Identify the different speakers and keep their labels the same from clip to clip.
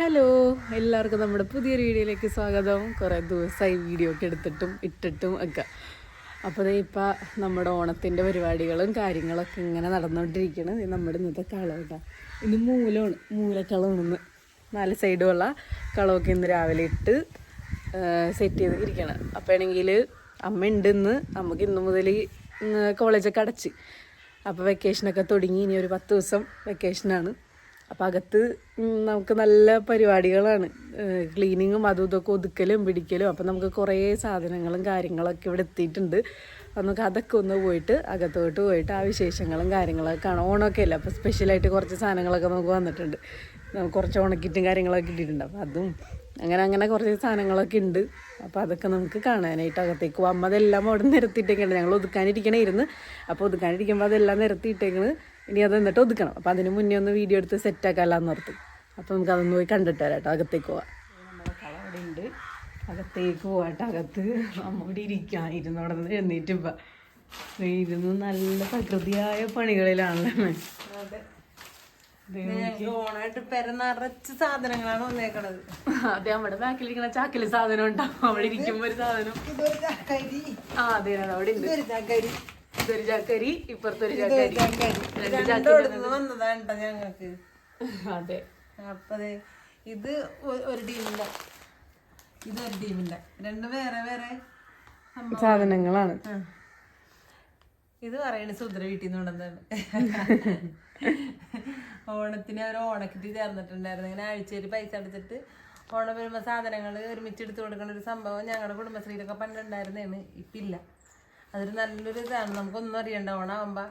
Speaker 1: Hello എല്ലാവർക്കും നമ്മുടെ പുതിയൊരു വീഡിയോയിലേക്ക് സ്വാഗതം. കുറേ ദിവസമായി വീഡിയോ ഒക്കെ എടുത്തിട്ടും ഇട്ടിട്ടും ഒക്കെ. അപ്പോൾ ദേ ഇപ്പം നമ്മുടെ ഓണത്തിന്റെ പരിപാടികളും കാര്യങ്ങളൊക്കെ ഇങ്ങനെ നടന്നുകൊണ്ടിരിക്കണം ഇത് നമ്മുടെ ഇന്നത്തെ കളവുണ്ട ഇത് മൂലമാണ് മൂലക്കളമാണെന്ന് നാല് സൈഡുമുള്ള കളമൊക്കെ ഇന്ന് രാവിലെ ഇട്ട് സെറ്റ് ചെയ്ത് ഇരിക്കണം അപ്പോൾ ആണെങ്കിൽ അമ്മ ഉണ്ടെന്ന് നമുക്ക് ഇന്ന് മുതൽ കോളേജൊക്കെ അടച്ച്. അപ്പോൾ വെക്കേഷനൊക്കെ തുടങ്ങി. ഇനി ഒരു പത്ത് ദിവസം വെക്കേഷനാണ് അപ്പം അകത്ത് നമുക്ക് നല്ല പരിപാടികളാണ്. ക്ലീനിങ്ങും അതും ഇതൊക്കെ ഒതുക്കലും പിടിക്കലും. അപ്പം നമുക്ക് കുറേ സാധനങ്ങളും കാര്യങ്ങളൊക്കെ ഇവിടെ എത്തിയിട്ടുണ്ട്. നമുക്ക് അതൊക്കെ ഒന്ന് പോയിട്ട് അകത്തോട്ട് പോയിട്ട് ആ വിശേഷങ്ങളും കാര്യങ്ങളൊക്കെ കാണാം. ഓണമൊക്കെ അല്ല? അപ്പോൾ സ്പെഷ്യലായിട്ട് കുറച്ച് സാധനങ്ങളൊക്കെ നമുക്ക് വന്നിട്ടുണ്ട്. കുറച്ച് ഓണക്കിറ്റും കാര്യങ്ങളൊക്കെ കിട്ടിയിട്ടുണ്ട്. അപ്പം അതും അങ്ങനെ അങ്ങനെ കുറച്ച് സാധനങ്ങളൊക്കെ ഉണ്ട്. അപ്പോൾ അതൊക്കെ നമുക്ക് കാണാനായിട്ട് അകത്തേക്ക് പോകാം അതെല്ലാം അവിടെ നിരത്തിയിട്ടേക്കാണ്. ഞങ്ങൾ ഒതുക്കാനിരിക്കണേ ഇരുന്ന്. അപ്പോൾ ഒതുക്കാനിരിക്കുമ്പോൾ അതെല്ലാം നിരത്തിയിട്ടേക്കണ്. ഇനി അത് എന്നിട്ട് ഒതുക്കണം. അപ്പോൾ അതിന് മുന്നേ ഒന്ന് വീഡിയോ എടുത്ത് സെറ്റ് സെറ്റാക്കാമെന്ന് ഓർത്ത്. അപ്പോൾ നമുക്ക് അതൊന്ന് പോയി കണ്ടിട്ട് വരാം കേട്ടോ അകത്തേക്ക് പോവാം. നമ്മുടെ കള അവിടെ ഉണ്ട്. അകത്തേക്ക് പോവാട്ട അകത്ത് നമ്മുടെ ഇരിക്കാം ഇരുന്നോടെ നിന്ന് എഴുന്നേറ്റ് ഇപ്പം. ഇരുന്ന് നല്ല പ്രകൃതിയായ പണികളിലാണല്ലോ
Speaker 2: സാധനങ്ങളാണ് വന്നേക്കണത്.
Speaker 1: അതെ നമ്മുടെ ബാക്കിലിരിക്കുന്ന ചാക്കിൽ സാധനം ഉണ്ടാവും. അവിടെ ഇരിക്കുമ്പോ ഒരു സാധനം. ആ അതെ അതെ, അവിടെ ഉണ്ട്.
Speaker 2: ഇതൊരു ചാക്കരി
Speaker 1: ഇതൊരു ചാക്കരി. ഇപ്പുറത്തൊരു
Speaker 2: ഇതൊരു
Speaker 1: ചാക്കരി
Speaker 2: ചാക്കരി
Speaker 1: രണ്ട്
Speaker 2: രണ്ടോടുന്ന് വന്നതാണ് ട്ടോ
Speaker 1: അതെ.
Speaker 2: അപ്പൊ ദേ ഇത് ഒരു ടീമില്ല ഇത് ഒരു ടീമിന്റെ. രണ്ട് വേറെ വേറെ
Speaker 1: സാധനങ്ങളാണ്.
Speaker 2: ഇത് പറയണ സുദ്ര വീട്ടിൽ നിന്ന് കൊണ്ടുവന്നാണ് ഓണത്തിന് ഒരു ഓണക്കിറ്റ് ചേർന്നിട്ടുണ്ടായിരുന്നു. ഇങ്ങനെ ആഴ്ചയിൽ പൈസ അടച്ചിട്ട് ഓണം വരുമ്പോൾ സാധനങ്ങൾ ഒരുമിച്ച് എടുത്ത് കൊടുക്കുന്ന ഒരു സംഭവം ഞങ്ങളുടെ കുടുംബശ്രീയിലൊക്കെ പണ്ടുണ്ടായിരുന്നേന്ന്. ഇപ്പില്ല. അതൊരു നല്ലൊരു ഇതാണ്. നമുക്കൊന്നും അറിയണ്ട. ഓണാവുമ്പോൾ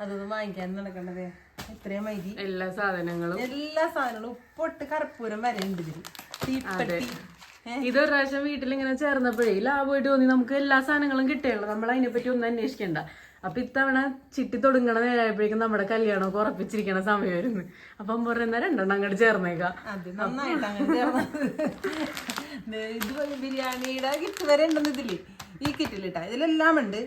Speaker 2: അതൊന്നും വാങ്ങിക്കാൻ നടക്കണ്ടത്. ഇത്രയും മൈരി
Speaker 1: എല്ലാ സാധനങ്ങളും.
Speaker 2: എല്ലാ സാധനങ്ങളും ഉപ്പൊട്ട് കർപ്പൂരം വരെ ഉണ്ട് ഇതിൽ തീപ്പെട്ടി. ഏ?
Speaker 1: ഇതൊരു പ്രാവശ്യം വീട്ടിൽ ഇങ്ങനെ ചേർന്നപ്പോഴേ ലാഭമായിട്ട് തോന്നി. നമുക്ക് എല്ലാ സാധനങ്ങളും കിട്ടിയല്ലോ. നമ്മൾ അതിനെപ്പറ്റി ഒന്നും അന്വേഷിക്കണ്ട. അപ്പൊ ഇത്തവണ ചിട്ടി തുടങ്ങണ നേരായപ്പോഴേക്കും നമ്മുടെ കല്യാണമൊക്കെ ഉറപ്പിച്ചിരിക്കണ സമയമായിരുന്നു. അപ്പം പറയുന്ന രണ്ടെണ്ണം അങ്ങോട്ട് ചേർന്നേക്കാം.
Speaker 2: ഇത് ഒരു ബിരിയാണിയുടെ ഗിഫ്റ്റ് വരെ ഉണ്ടെന്ന് ഇതിൽ. ഈ കിറ്റിലിട്ടാ. ഇതിലെല്ലാം ഉണ്ട്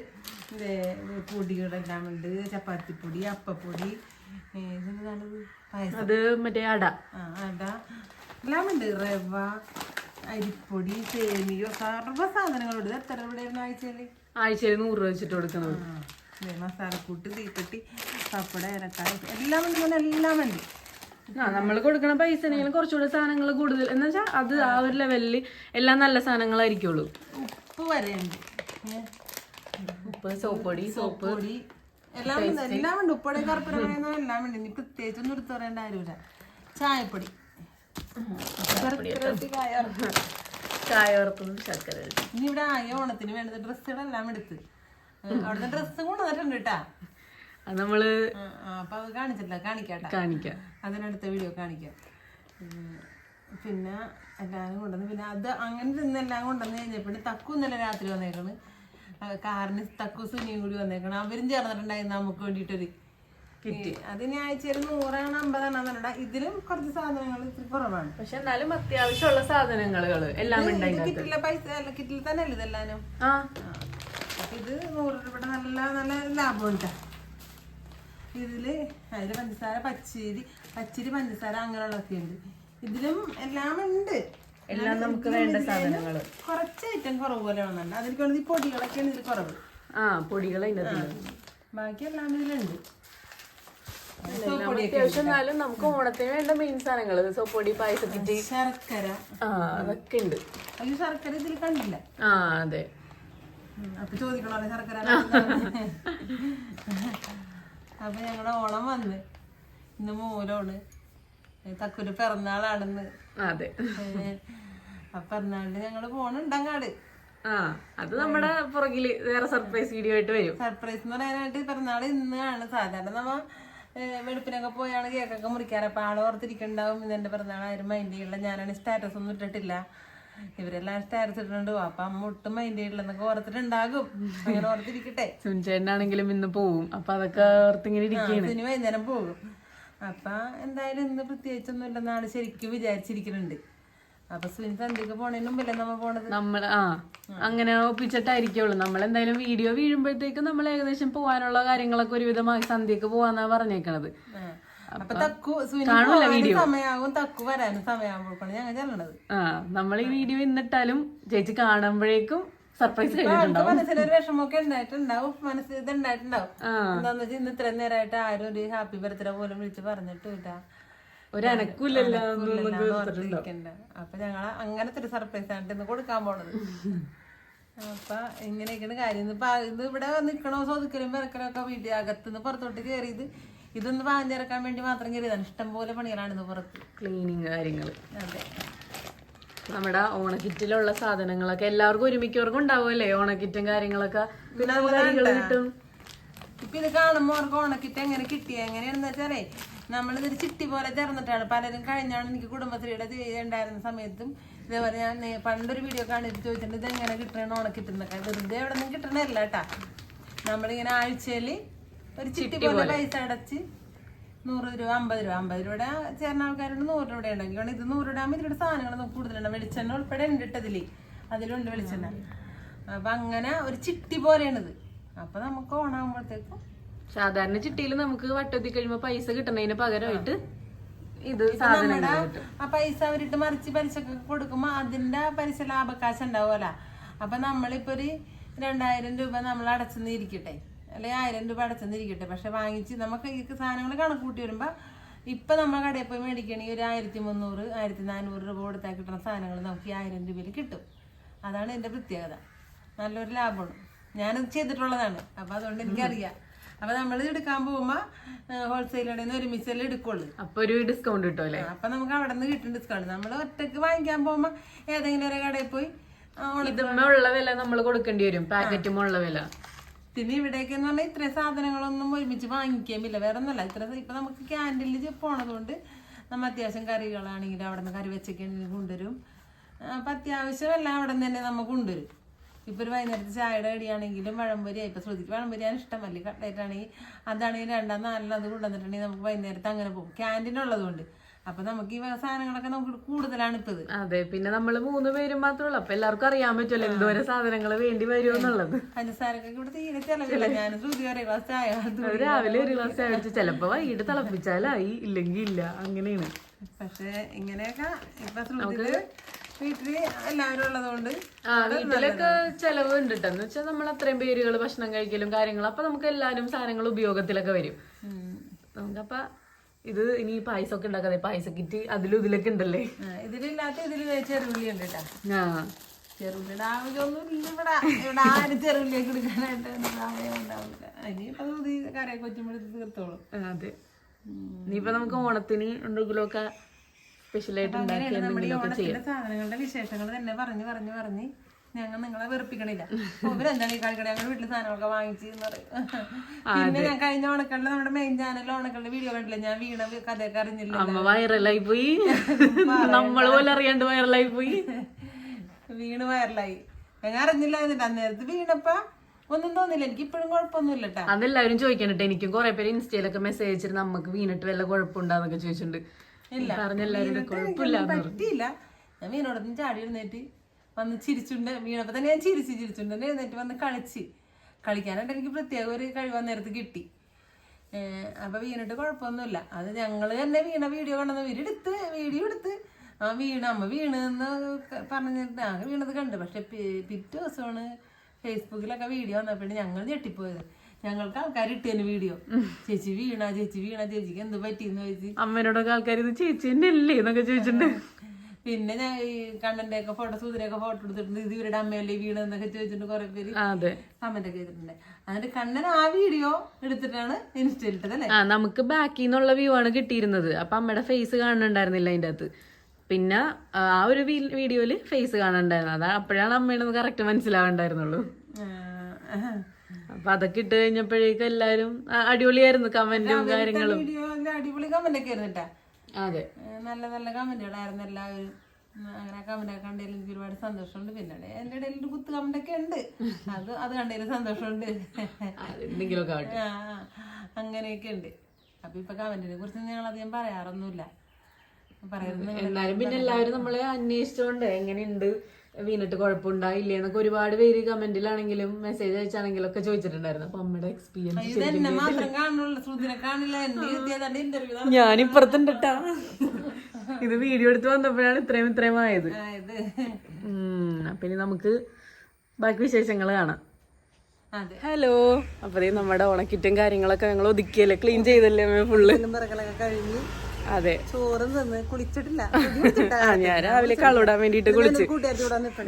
Speaker 2: പൊടികളെല്ലാം ഉണ്ട് ചപ്പാത്തി പൊടി അപ്പപ്പൊടി
Speaker 1: അത് മറ്റേ അട.
Speaker 2: അട. എല്ലാം ഉണ്ട് റവ അരിപ്പൊടി സേമിയോ സർവ സാധനങ്ങളുണ്ട്. എത്ര രൂപയായിരുന്നു ആഴ്ചയിൽ
Speaker 1: ആഴ്ചയിൽ നൂറ് രൂപ വെച്ചിട്ട് കൊടുക്കുന്നത്
Speaker 2: മസാലക്കൂട്ട് തീപ്പെട്ടി പപ്പട ഇറക്കാൻ എല്ലാം ഉണ്ട് ഇങ്ങനെ എല്ലാം ഉണ്ട്
Speaker 1: ആ നമ്മൾ കൊടുക്കണ പൈസ ആണെങ്കിലും കുറച്ചുകൂടെ സാധനങ്ങൾ കൂടുതൽ. എന്ന് വെച്ചാൽ അത് ആ ഒരു ലെവലിൽ എല്ലാം നല്ല സാധനങ്ങളായിരിക്കുള്ളൂ.
Speaker 2: ഉപ്പ് വരെയുണ്ട്
Speaker 1: ഉപ്പ് സോപ്പ് പൊടി സോപ്പ്.
Speaker 2: പൊടി എല്ലാം ഉണ്ട്. എല്ലാം ഉണ്ട്. ഉപ്പടി കറുപ്പ് എല്ലാം ഉണ്ട്. ഇനി പ്രത്യേകിച്ച് ഒന്നും എടുത്തു പറയേണ്ട കാര്യമില്ല. ചായപ്പൊടി.
Speaker 1: ചായ ഉറപ്പും ശർക്കര.
Speaker 2: ഇനി ഇവിടെ ആയ ഓണത്തിന് വേണ്ടത് ഡ്രസ്സുകളെല്ലാം എടുത്ത്. അവിടുത്തെ ഡ്രസ്സ് കൊണ്ടുവന്നിട്ടുണ്ട് കേട്ടാ. നമ്മൾ അപ്പൊ അത് കാണിച്ചിട്ടില്ല. കാണിക്കാട്ടാ
Speaker 1: കാണിക്കാം.
Speaker 2: അതിനടുത്ത വീഡിയോ കാണിക്കാം. പിന്നെ എല്ലാവരും കൊണ്ടുവന്ന് പിന്നെ അത് അങ്ങനെ തിന്നെല്ലാം കൊണ്ടുവന്ന് കഴിഞ്ഞപ്പോഴും തക്കു ഇന്നലെ രാത്രി വന്നേക്കണ്. കാറിന് തക്കു സുനിയും കൂടി വന്നേക്കണം. അവരും ചേർന്നിട്ടുണ്ടായിരുന്നു നമുക്ക് വേണ്ടിയിട്ടൊരു കിറ്റ് അത് ഇനി ആഴ്ചയിൽ നൂറാണ് അമ്പതാണ് പറഞ്ഞാ ഇതിലും കുറച്ച് സാധനങ്ങൾ ഇത്തിരി കുറവാണ്.
Speaker 1: പക്ഷെ എന്നാലും അത്യാവശ്യമുള്ള സാധനങ്ങൾ എല്ലാം
Speaker 2: കിറ്റിലെ പൈസ കിറ്റിൽ തന്നെ അല്ലേ ഇതെല്ലാനും. അപ്പൊ ഇത് നൂറ് രൂപയുടെ നല്ല നല്ല ലാഭം ഉണ്ടാ ഇതിൽ അതിൽ പഞ്ചസാര പച്ചരി പച്ചരി പഞ്ചസാര അങ്ങനെയുള്ളതൊക്കെ ഉണ്ട് ഇതിലും എല്ലാം ഉണ്ട്
Speaker 1: എല്ലാം നമുക്ക് വേണ്ട സാധനങ്ങൾ
Speaker 2: കുറച്ച് ഐറ്റം കുറവ് പോലെ വന്നിട്ടുണ്ട്. വേണ്ടത് ഈ പൊടികളൊക്കെയാണ് ഇതിൽ കുറവ്.
Speaker 1: ആ പൊടികൾ.
Speaker 2: ബാക്കി എല്ലാം ഇതിലുണ്ട്.
Speaker 1: അത്യാവശ്യം എന്നാലും നമുക്ക് ഓണത്തിന് വേണ്ട മെയിൻ സാധനങ്ങൾ സോപ്പൊടി പായസത്തിന്റെ
Speaker 2: ശർക്കര.
Speaker 1: ആ അതൊക്കെ ഉണ്ട്.
Speaker 2: അയ്യോ ശർക്കര ഇതിൽ കണ്ടില്ല.
Speaker 1: ആ അതെ.
Speaker 2: അപ്പൊ ചോദിക്കണോ ശർക്കര അപ്പൊ ഞങ്ങളുടെ ഓണം വന്ന്. ഇന്ന് മൂലമാണ് തക്കുര് പിറന്നാളാണെന്ന്.
Speaker 1: അതെ.
Speaker 2: ആ പിറന്നാളിന് ഞങ്ങൾ പോണുണ്ടങ്ങാട്
Speaker 1: ആ അത് നമ്മുടെ പുറകിൽ വേറെ സർപ്രൈസ് വീഡിയോ ആയിട്ട് വരും.
Speaker 2: സർപ്രൈസ് എന്ന് പറയാനായിട്ട് പിറന്നാൾ ഇന്നാണ്. സാധാരണ നമ്മ വെളുപ്പിനൊക്കെ പോയാണ് കേക്കൊക്കെ മുറിക്കാറ്. അപ്പൊ ആൾ ഓർത്തിരിക്കണ്ടാവും. ഇതെന്റെ പിറന്നാൾ ആരും മൈൻഡ് ചെയ്യില്ല ഞാനാണ് സ്റ്റാറ്റസ് ഒന്നും ഇട്ടിട്ടില്ല. ഇവരെല്ലാം സ്റ്റാറ്റസ് ഇട്ടിട്ടുണ്ട്. അപ്പൊ അമ്മ ഒട്ടും മൈൻഡ് ചെയ്യില്ലെന്നൊക്കെ ഓർത്തിട്ടുണ്ടാകും. അങ്ങനെ ഓർത്തിരിക്കട്ടെ.
Speaker 1: സുൻചേട്ടനാണെങ്കിലും ഇന്ന് പോവും. അപ്പൊ അതൊക്കെ ഓർത്തിങ്ങനെ ഇരിക്കുകയാണ്
Speaker 2: ഇനി വൈകുന്നേരം പോകും. അപ്പൊ എന്തായാലും ഇന്ന് പ്രത്യേകിച്ചൊന്നും ഇല്ലെന്നാണ് ശരിക്കും വിചാരിച്ചിരിക്കുന്നുണ്ട്. അപ്പൊ സുനി സന്ധ്യക്ക് പോണതിന് മുമ്പല്ലേ നമ്മ പോണത്?
Speaker 1: നമ്മൾ ആ അങ്ങനെ ഒപ്പിച്ചിട്ടായിരിക്കുള്ളൂ. നമ്മൾ എന്തായാലും വീഡിയോ വീഴുമ്പോഴത്തേക്ക് നമ്മൾ ഏകദേശം പോകാനുള്ള കാര്യങ്ങളൊക്കെ ഒരുവിധമായി സന്ധ്യക്ക് പോവാന്നാ പറഞ്ഞേക്കണത്.
Speaker 2: അപ്പൊ തക്കു വീഡിയോ? സമയാവും തക്കു വരാനും സമയമാകുമ്പോഴാണ് ഞങ്ങൾ ചെല്ലണത്.
Speaker 1: ആ നമ്മൾ ഈ വീഡിയോ ഇന്നിട്ടാലും ചേച്ചി കാണുമ്പോഴേക്കും സർപ്രൈസ്
Speaker 2: മനസ്സിലൊരു വിഷമമൊക്കെ ഉണ്ടായിട്ടുണ്ടാവും. മനസ്സിൽ ഇത് ഉണ്ടായിട്ടുണ്ടാവും
Speaker 1: ആ.
Speaker 2: എന്താന്ന് വെച്ചാൽ ഇന്ന് ഇത്രയും നേരമായിട്ട് ആരും ഒരു ഹാപ്പി ബർത്ത്ഡേ പോലും വിളിച്ച് പറഞ്ഞിട്ടില്ല
Speaker 1: ഒരു അനക്കൂലല്ലോ
Speaker 2: അപ്പൊ ഞങ്ങൾ അങ്ങനത്തെ ഒരു സർപ്രൈസ് ആണ് ഇന്ന് കൊടുക്കാൻ പോണത്. അപ്പൊ ഇങ്ങനെയൊക്കെയാണ് കാര്യം. ഇന്ന് പാ- ഇത് ഇവിടെ നിക്കണോ സ്വതുക്കലും പിറക്കലും ഒക്കെ വീട്ടിൽ അകത്തുനിന്ന് പുറത്തോട്ട് കയറിയത് ഇതൊന്ന് പാഞ്ഞിറക്കാൻ വേണ്ടി മാത്രം കയറിയതാണ് ഇഷ്ടംപോലെ പണികളാണ് ഇന്ന് പുറത്ത്.
Speaker 1: ക്ലീനിങ് കാര്യങ്ങൾ
Speaker 2: അതെ.
Speaker 1: നമ്മുടെ ഓണക്കിറ്റിലുള്ള സാധനങ്ങളൊക്കെ എല്ലാവർക്കും ഒരുമിക്കവർക്കും ഉണ്ടാവുമല്ലേ? ഓണക്കിറ്റും കാര്യങ്ങളൊക്കെ. പിന്നെ നമുക്ക് കിട്ടും.
Speaker 2: ഇപ്പൊ ഇത് കാണുമ്പോ അവർക്ക് ഓണക്കിറ്റ് എങ്ങനെ കിട്ടി? എങ്ങനെയാണെന്ന് വെച്ചാലേ നമ്മളിതൊരു ചിട്ടി പോലെ ചേർന്നിട്ടാണ് പലരും കഴിഞ്ഞാണ് എനിക്ക് കുടുംബശ്രീയുടെ ഉണ്ടായിരുന്ന സമയത്തും ഇതേപോലെ ഞാൻ പണ്ടൊരു വീഡിയോ കാണിച്ച് ചോദിച്ചിട്ടുണ്ട് ഇത് എങ്ങനെ കിട്ടണ ഓണക്കിറ്റ് എന്നൊക്കെ. വെറുതെ എവിടെ നിന്ന് കിട്ടണല്ല കേട്ടാ. നമ്മളിങ്ങനെ ആഴ്ചയിൽ ഒരു ചിട്ടി പോലെ. പൈസ അടച്ച് നൂറ് രൂപ അമ്പത് രൂപ അമ്പത് രൂപയുടെ ചേർന്ന ആൾക്കാരുണ്ട്. നൂറ് രൂപ ഉണ്ടെങ്കിൽ കാരണം ഇത് നൂറ് രൂപ ഇതിലൂടെ സാധനങ്ങൾ നമുക്ക് കൂടുതലുണ്ട്. വെളിച്ചെണ്ണ ഉൾപ്പെടെ ഉണ്ട് ഇട്ടതിൽ. അതിലുണ്ട് വെളിച്ചെണ്ണ. അപ്പൊ അങ്ങനെ ഒരു ചിട്ടി പോലെയാണിത്. അപ്പൊ നമുക്ക് ഓണാകുമ്പോഴത്തേക്കും
Speaker 1: സാധാരണ ചിട്ടിയിൽ നമുക്ക് വട്ടത്തി കഴിയുമ്പോ പൈസ കിട്ടുന്നതിന് പകരമായിട്ട് ഇത്
Speaker 2: നമ്മുടെ ആ പൈസ അവരിട്ട് മറിച്ച് പലിശക്ക് കൊടുക്കുമ്പോ അതിന്റെ പലിശ ലാഭക്കാശം ഉണ്ടാവുമല്ല. അപ്പൊ നമ്മളിപ്പോ ഒരു രണ്ടായിരം രൂപ നമ്മൾ അടച്ചെന്നിരിക്കട്ടെ അല്ലെങ്കിൽ ആയിരം രൂപ അടച്ചെന്നിരിക്കട്ടെ. പക്ഷെ വാങ്ങിച്ച് നമുക്ക് ഈ സാധനങ്ങൾ കണക്ക് കൂട്ടി വരുമ്പോ ഇപ്പൊ നമ്മൾ കടയിൽ പോയി മേടിക്കണമെങ്കിൽ ഒരു ആയിരത്തി മുന്നൂറ് ആയിരത്തി നാനൂറ് രൂപ കൊടുത്താൽ കിട്ടുന്ന സാധനങ്ങൾ നമുക്ക് ഈ ആയിരം രൂപയിൽ കിട്ടും. അതാണ് എന്റെ പ്രത്യേകത. നല്ലൊരു ലാഭമാണ്. ഞാനത് ചെയ്തിട്ടുള്ളതാണ്. അപ്പൊ അതുകൊണ്ട് എനിക്കറിയാം. അപ്പൊ നമ്മൾ എടുക്കാൻ പോകുമ്പോ ഹോൾസെയിലൂടെ നിന്ന് ഒരുമിച്ചല്ലേ എടുക്കുള്ളൂ.
Speaker 1: അപ്പൊ ഒരു ഡിസ്കൗണ്ട് കിട്ടും അല്ലേ?
Speaker 2: അപ്പൊ നമുക്ക് അവിടെ നിന്ന് കിട്ടും ഡിസ്കൗണ്ട്. നമ്മൾ ഒറ്റയ്ക്ക് വാങ്ങിക്കാൻ പോകുമ്പോ ഏതെങ്കിലും ഒരു കടയിൽ പോയി
Speaker 1: ഇതുമ്മ ഉള്ള വില നമ്മൾ കൊടുക്കേണ്ടി വരും. പാക്കറ്റുമുള്ള വില.
Speaker 2: പിന്നെ ഇവിടേക്ക് എന്ന് പറഞ്ഞാൽ ഇത്രയും സാധനങ്ങളൊന്നും ഒരുമിച്ച് വാങ്ങിക്കാമില്ല. വേറെ ഒന്നുമല്ല ഇത്ര ഇപ്പൊ നമുക്ക് ക്യാന്റീനിൽ പോണതുകൊണ്ട് നമ്മ അത്യാവശ്യം കറികളാണെങ്കിലും അവിടെ നിന്ന് കറി വെച്ചൊക്കെ കൊണ്ടുവരും. അപ്പം അത്യാവശ്യം എല്ലാം അവിടെ നിന്ന് തന്നെ നമുക്ക് കൊണ്ടുവരും. ഇപ്പൊ ഒരു വൈകുന്നേരത്തെ ചായയുടെ കടിയാണെങ്കിലും പഴംപൊരി ഇപ്പൊ ശ്രുതിക്ക് പഴംപൊരിയാണ് ഇഷ്ടം. കട്ട്ലേറ്റ് ആണെങ്കിൽ അതാണെങ്കിൽ രണ്ടാം നാലിലത് കൊണ്ടുവന്നിട്ടുണ്ടെങ്കിൽ നമുക്ക് വൈകുന്നേരത്ത് അങ്ങനെ പോകും. ക്യാന്റീൻ ഉള്ളതുകൊണ്ട്. അപ്പൊ നമുക്ക് ഈ സാധനങ്ങളൊക്കെ നമുക്ക് കൂടുതലാണ് ഇപ്പത്.
Speaker 1: അതെ പിന്നെ നമ്മൾ മൂന്ന് പേരും മാത്രമല്ല അപ്പൊ എല്ലാവർക്കും അറിയാൻ പറ്റുമല്ലോ എന്തോരം സാധനങ്ങൾ വേണ്ടി വരും എന്നുള്ളത്.
Speaker 2: പഞ്ചസാരക്കൊക്കെ ഇവിടെ തീരെ ചെലവില്ല. ഞാൻ ശ്രുതി ഒരേ ഗ്ലാസ് ചായ
Speaker 1: രാവിലെ ഒരു ഗ്ലാസ് അടിച്ച് ചിലപ്പോ വൈകിട്ട് തിളപ്പിച്ചാലായി ഇല്ലെങ്കിൽ ഇല്ല. അങ്ങനെയാണ്.
Speaker 2: പക്ഷെ ഇങ്ങനെയൊക്കെ ഇപ്പൊ ശ്രുതി വീട്ടിൽ എല്ലാവരും ഉള്ളതുകൊണ്ട്
Speaker 1: ആ വീട്ടിലൊക്കെ ചെലവ് ഉണ്ട് ട്ടോ. എന്ന് വെച്ചാൽ നമ്മൾ അത്രയും പേരുകൾ ഭക്ഷണം കഴിക്കലും കാര്യങ്ങളും. അപ്പൊ നമുക്ക് എല്ലാരും സാധനങ്ങൾ ഉപയോഗത്തിലൊക്കെ വരും. നമുക്കപ്പ ഇത് ഇനി പായസം ഒക്കെ ഉണ്ടാക്കാതെ പായസ കിറ്റ് അതിലും ഇതിലൊക്കെ ഉണ്ടല്ലേ?
Speaker 2: ഇതിലില്ലാത്ത ഇതിൽ ചെറുള്ളി ഉണ്ട് കേട്ടാ ചെറുള്ളിയുടെ ആവശ്യമൊന്നും ഇല്ല ഇവിടെ. ഇവിടെ ആരും ചെറുള്ളിയൊക്കെ എടുക്കാനായിട്ട് സമയം ഉണ്ടാവില്ല. ഇനിയിപ്പോ ശ്രുതി കറിയൊക്കെ വെച്ചുമ്പോഴത്തേക്ക് തീർത്തോളും.
Speaker 1: അതെ. ഇനിയിപ്പോ നമുക്ക് ഓണത്തിന് ഉണ്ടെങ്കിലൊക്കെ സ്പെഷ്യലായിട്ട് ഉണ്ടാക്കി
Speaker 2: സാധനങ്ങളുടെ വിശേഷങ്ങൾ തന്നെ പറഞ്ഞു പറഞ്ഞു പറഞ്ഞ് ഞങ്ങൾ നിങ്ങളെ വെറുപ്പിക്കണില്ല. ഇവരെന്താണ് ഈ കളിക്കണ? ഞങ്ങൾ വീട്ടിൽ സാധനങ്ങളൊക്കെ വാങ്ങിച്ച് എന്ന് പറയും പിന്നെ ഞാൻ കഴിഞ്ഞ ഓണക്കളിൽ നമ്മുടെ മെയിൻ ചാനലിൽ ഓണക്കളിന്റെ വീഡിയോ കണ്ടില്ല? ഞാൻ വീണ കഥയൊക്കെ അറിഞ്ഞില്ല?
Speaker 1: അമ്മ വൈറലായി പോയി നമ്മൾ പോലെ അറിയാണ്ട് വൈറലായി പോയി
Speaker 2: വീണ് വൈറലായി ഞങ്ങൾ അറിഞ്ഞില്ല എന്നിട്ട് അന്നേരത്ത് വീണപ്പ ഒന്നും തോന്നില്ല എനിക്ക് ഇപ്പോഴും കുഴപ്പമൊന്നുമില്ല കേട്ടോ
Speaker 1: അതെല്ലാവരും ചോദിക്കണട്ടെ എനിക്കും കുറെ പേര് ഇൻസ്റ്റയിലൊക്കെ മെസ്സേജ് അയച്ചിട്ട് നമുക്ക് വീണിട്ട് വല്ല കുഴപ്പമുണ്ടാന്നൊക്കെ ചോദിച്ചിട്ടുണ്ട്. പറഞ്ഞെല്ലാവരും കുഴപ്പമില്ല
Speaker 2: പറ്റിയില്ല. ഞാൻ വീണോടൊന്നും ചാടി എഴുന്നേറ്റ് വന്ന് ചിരിച്ചുണ്ട് വീണപ്പോൾ തന്നെ ഞാൻ ചിരിച്ച് ചിരിച്ചുണ്ട്. തന്നെ എഴുന്നേറ്റ് വന്ന് കളിച്ച്. കളിക്കാനായിട്ട് എനിക്ക് പ്രത്യേക ഒരു കഴിവ് നേരത്ത് കിട്ടി. അപ്പോൾ അപ്പൊ വീണിട്ട് കുഴപ്പമൊന്നുമില്ല. അത് ഞങ്ങൾ തന്നെ വീണ വീഡിയോ കണ്ടെന്ന് വീടെടുത്ത് വീഡിയോ എടുത്ത്. ആ വീണ അമ്മ വീണെന്ന് പറഞ്ഞിട്ട് ആ വീണത് കണ്ട്. പക്ഷെ പിറ്റേ ദിവസമാണ് ഫേസ്ബുക്കിലൊക്കെ വീഡിയോ വന്നപ്പോൾ ഞങ്ങൾ ഞെട്ടിപ്പോയത്. ഞങ്ങൾക്ക് ആൾക്കാർ ഇട്ടേന് വീഡിയോ ചേച്ചി വീണ ചേച്ചി വീണ ചേച്ചിക്ക് എന്ത് പറ്റിയെന്ന് ചോദിച്ചു.
Speaker 1: അമ്മേനോടൊക്കെ ആൾക്കാർ ഇത് ചേച്ചി എന്നല്ലേ എന്നൊക്കെ ചോദിച്ചിട്ടുണ്ട്.
Speaker 2: പിന്നെ ഞാൻ ഈ കണ്ണന്റെ ഒക്കെ ഫോട്ടോ സൂര്യയൊക്കെ ഫോട്ടോ എടുത്തിട്ടുണ്ട്. ഇത് ഇവരുടെ അമ്മയല്ലേ വീണെന്നൊക്കെ ചോദിച്ചിട്ട് കുറെ പേര് കമന്റ് ഒക്കെ ചെയ്തിട്ടുണ്ട് എന്നിട്ട് കണ്ണൻ ആ വീഡിയോ എടുത്തിട്ടാണ് ഇൻസ്റ്റയിൽ ഇട്ടത് അല്ലേ?
Speaker 1: ആ നമുക്ക് ബാക്കിൽ നിന്നുള്ള വ്യൂ ആണ് കിട്ടിയിരുന്നത്. അപ്പൊ അമ്മയുടെ ഫേസ് കാണുന്നുണ്ടായിരുന്നില്ല അതിന്റെ അകത്ത്. പിന്നെ ആ ഒരു വീഡിയോയിൽ ഫേസ് കാണണ്ടായിരുന്നു അതാ അപ്പോഴാണ് അമ്മയുടെ കറക്റ്റ് മനസ്സിലാവണ്ടായിരുന്നുള്ളൂ. അപ്പൊ അതൊക്കെ ഇട്ട് കഴിഞ്ഞപ്പോഴേക്കും എല്ലാരും അടിപൊളിയായിരുന്നു കമന്റും കാര്യങ്ങളും.
Speaker 2: അടിപൊളി കമന്റ് ഒക്കെ ആയിരുന്നു നല്ല നല്ല കമന്റുകളായിരുന്നു എല്ലാവരും. അങ്ങനെ കമന്റ് ഒക്കെ കണ്ടതിൽ എനിക്ക് ഒരുപാട് സന്തോഷമുണ്ട്. പിന്നെ എന്റെ ഇടയിൽ ഒരു കുത്ത് കമന്റൊക്കെ ഉണ്ട്. അത് അത് കണ്ടതിൽ സന്തോഷമുണ്ട്. അങ്ങനെയൊക്കെ ഉണ്ട്. അപ്പൊ ഇപ്പൊ കമന്റിനെ കുറിച്ച് ഞങ്ങൾ അധികം പറയാറൊന്നുമില്ല.
Speaker 1: എന്നാലും പിന്നെ എല്ലാവരും നമ്മളെ അന്വേഷിച്ചോണ്ട് എങ്ങനെയുണ്ട് വീണിട്ട് കുഴപ്പമുണ്ടായില്ല എന്നൊക്കെ ഒരുപാട് പേര് കമന്റിലാണെങ്കിലും മെസ്സേജ് അയച്ചാണെങ്കിലും ഒക്കെ ചോദിച്ചിട്ടുണ്ടായിരുന്നു. അപ്പൊ അമ്മയുടെ എക്സ്പീരിയൻസ് ഞാൻ ഇപ്പുറത്തുണ്ടട്ടാ ഇത് വീഡിയോ എടുത്ത് വന്നപ്പോഴാണ് ഇത്രയും ഇത്രയും ആയത്. അപ്പൊ ഇനി നമുക്ക് ബാക്കി വിശേഷങ്ങൾ കാണാം. ഹലോ അപ്പൊ നമ്മുടെ ഉണക്കിറ്റും കാര്യങ്ങളൊക്കെ ഞങ്ങൾ ഒതുക്കിയല്ലേ? ക്ലീൻ ചെയ്തല്ലേ ഫുള്ള്
Speaker 2: കഴിഞ്ഞ്.
Speaker 1: അതെ.
Speaker 2: ചോറും തന്ന് കുളിച്ചിട്ടില്ല.
Speaker 1: ആ ഞാൻ രാവിലെ കളുടാൻ വേണ്ടിട്ട് കുളിച്ച്.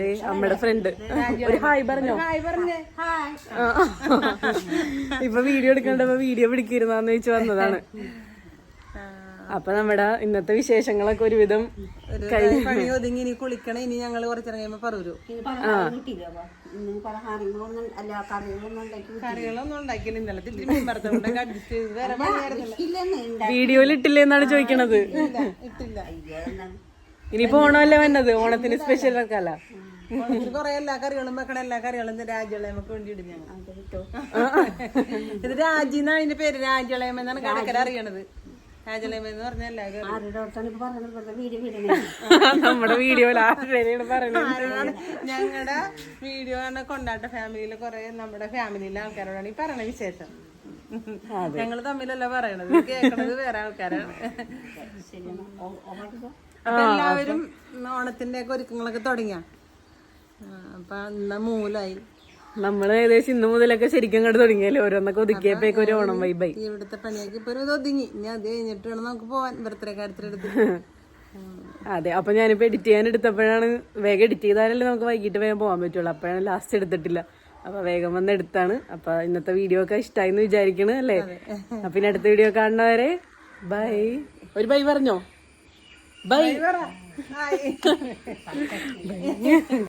Speaker 1: ദേ അമ്മയുടെ ഫ്രണ്ട് ഒരു ഹായ് പറഞ്ഞോ? ആ. ഇപ്പൊ വീഡിയോ എടുക്കണ്ടപ്പോ വീഡിയോ പിടിക്കിരുന്നാന്ന് വെച്ച് വന്നതാണ്. അപ്പൊ നമ്മുടെ ഇന്നത്തെ വിശേഷങ്ങളൊക്കെ ഒരുവിധം
Speaker 2: ഒരു പണി ഒതുങ്ങി ഇനി കുളിക്കണം. ഇനി ഞങ്ങൾ കുറച്ചിറങ്ങി കഴിയുമ്പോ പറവൂ
Speaker 3: പലഹാരങ്ങളൊന്നും അല്ല കറികളൊന്നും ഉണ്ടാക്കി
Speaker 2: കറികളൊന്നും ഉണ്ടാക്കിയില്ല ഇന്നലെ ഇത്തിരി മീൻ വറുത്തുകൊണ്ട് അഡ്ജസ്റ്റ് ചെയ്ത് വേറെ പണിയായിരുന്നില്ല.
Speaker 1: വീഡിയോയിൽ ഇട്ടില്ലേ എന്നാണ് ചോദിക്കണത്?
Speaker 2: ഇട്ടില്ല
Speaker 1: ഇനിയിപ്പോ ഓണമല്ലേ വന്നത് ഓണത്തിന് സ്പെഷ്യൽ അല്ല
Speaker 2: ഓണത്തിന് കുറെ എല്ലാ കറികളും വെക്കണ എല്ലാ കറികളും രാജ്യളയമൊക്കെ വേണ്ടി ഇടും ഞങ്ങൾ. ഇത് രാജി എന്നാണ് അതിന്റെ പേര് രാജ്യളയം എന്നാണ് കടക്കര അറിയണത്.
Speaker 1: നമ്മുടെ വീഡിയോയിൽ ആരുടെയാണ് പറയുന്നത്?
Speaker 2: ഞങ്ങളുടെ വീഡിയോ ആണ് കൊണ്ടാട്ട ഫാമിലിയിലെ കുറെ നമ്മുടെ ഫാമിലിയിലെ ആൾക്കാരോടാണ് ഈ പറയണ വിശേഷം. ഞങ്ങൾ തമ്മിലല്ല പറയണത്? കേൾക്കണത് വേറെ ആൾക്കാരാണ്. എല്ലാവരും ഓണത്തിന്റെ ഒക്കെ ഒരുക്കങ്ങളൊക്കെ തുടങ്ങിയ? അപ്പൊ അന്ന മൂലായി.
Speaker 1: നമ്മൾ ഏകദേശം ഇന്ന് മുതലൊക്കെ ശരിക്കും അങ്ങോട്ട് തുടങ്ങിയല്ലേ? ഓരോന്നൊക്കെ ഒതുക്കിയപ്പോഴേക്ക് ഒരു ഓണം വൈബായി
Speaker 2: ബൈ ഇവിടുത്തെ പണിയാക്കി ഇപ്പൊ ഒരു ഒതുങ്ങി. ഇനി അത് കഴിഞ്ഞിട്ട് വേണം നമുക്ക് പോവാൻ ബർത്ത്ഡേ കാര്യത്തിലെടുത്ത്
Speaker 1: അതെ അപ്പൊ ഞാനിപ്പോ എഡിറ്റ് ചെയ്യാൻ എടുത്തപ്പോഴാണ് വേഗം എഡിറ്റ് ചെയ്താലല്ലേ നമുക്ക് വൈകിട്ട് വേഗം പോകാൻ പറ്റുള്ളൂ. അപ്പോഴാണ് ലാസ്റ്റ് എടുത്തിട്ടില്ല. അപ്പൊ വേഗം വന്ന് എടുത്താണ്. അപ്പൊ ഇന്നത്തെ വീഡിയോ ഒക്കെ ഇഷ്ടമായി എന്ന് വിചാരിക്കണ് അല്ലേ? അപ്പൊ ഇനി അടുത്ത വീഡിയോ കാണുന്നവരെ ബൈ ഒരു ബൈ പറഞ്ഞോ? Bye
Speaker 2: hi